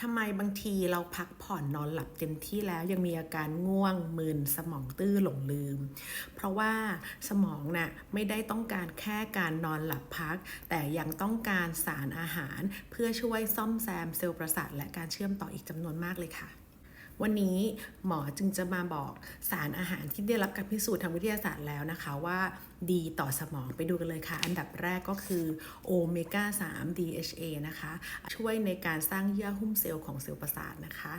ทำไมบางทีเราพักผ่อนนอนหลับเต็มที่แล้วยังมีอาการง่วงมึนสมองตื้อหลงลืม เพราะว่าสมองน่ะไม่ได้ต้องการแค่การนอนหลับพัก แต่ยังต้องการสารอาหาร เพื่อช่วยซ่อมแซมเซลล์ประสาทและการเชื่อมต่ออีกจำนวนมากเลยค่ะ วันนี้หมอจึงจะมาบอกสารอาหารที่ได้รับการพิสูจน์ทางวิทยาศาสตร์แล้วนะคะว่าดีต่อสมองไปดูกันเลยค่ะ อันดับแรกก็คือโอเมก้า 3 DHA นะคะ ช่วยในการสร้างเยื่อหุ้มเซลล์ของเซลล์ประสาทนะคะ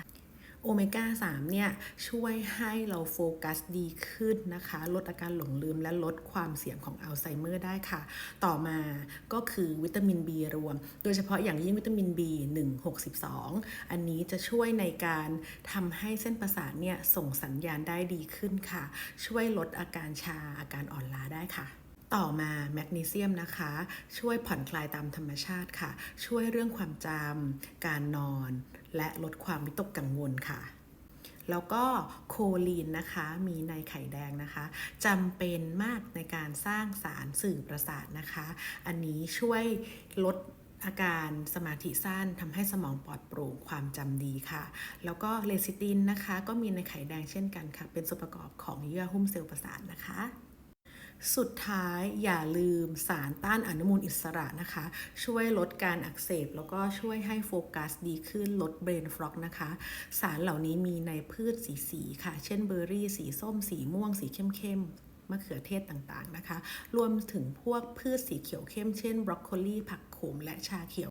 โอเมก้า3เนี่ยช่วยให้เราโฟกัสดีขึ้นนะคะ ลดอาการหลงลืมและลดความเสี่ยงของอัลไซเมอร์ได้ค่ะ ต่อมาก็คือวิตามิน B รวม โดยเฉพาะอย่างยิ่งวิตามิน B 1 6 2 อันนี้จะช่วยในการทำให้เส้นประสาทเนี่ยส่งสัญญาณได้ดีขึ้นค่ะ ช่วยลดอาการชาอาการอ่อนล้าได้ค่ะต่อมาแมกนีเซียมนะคะ ช่วยผ่อนคลายตามธรรมชาติค่ะ ช่วยเรื่องความจำการนอน และลดความวิตกกังวลค่ะ แล้วก็โคลีนนะคะมีในไข่แดงนะคะจำเป็นมากในการสร้างสารสื่อประสาทนะคะ อันนี้ช่วยลดอาการสมาธิสั้นทำให้สมองปลอดโปร่งความจำดีค่ะ แล้วก็เลซิตินนะคะ ก็มีในไข่แดงเช่นกันค่ะ เป็นส่วนประกอบของเยื่อหุ้มเซลล์ประสาทนะคะ สุดท้ายอย่าลืมสารต้านอนุมูลอิสระนะคะ ช่วยลดการอักเสบ แล้วก็ช่วยให้โฟกัสดีขึ้นลดเบรนฟล็อกนะคะ สารเหล่านี้มีในพืชสีสีค่ะ เช่นเบอร์รี่ สีส้ม สีม่วง สีเข้มๆมะเขือเทศต่างๆนะคะ รวมถึงพวกพืชสีเขียวเข้ม เช่นบรอกโคลีผักโขมและชาเขียว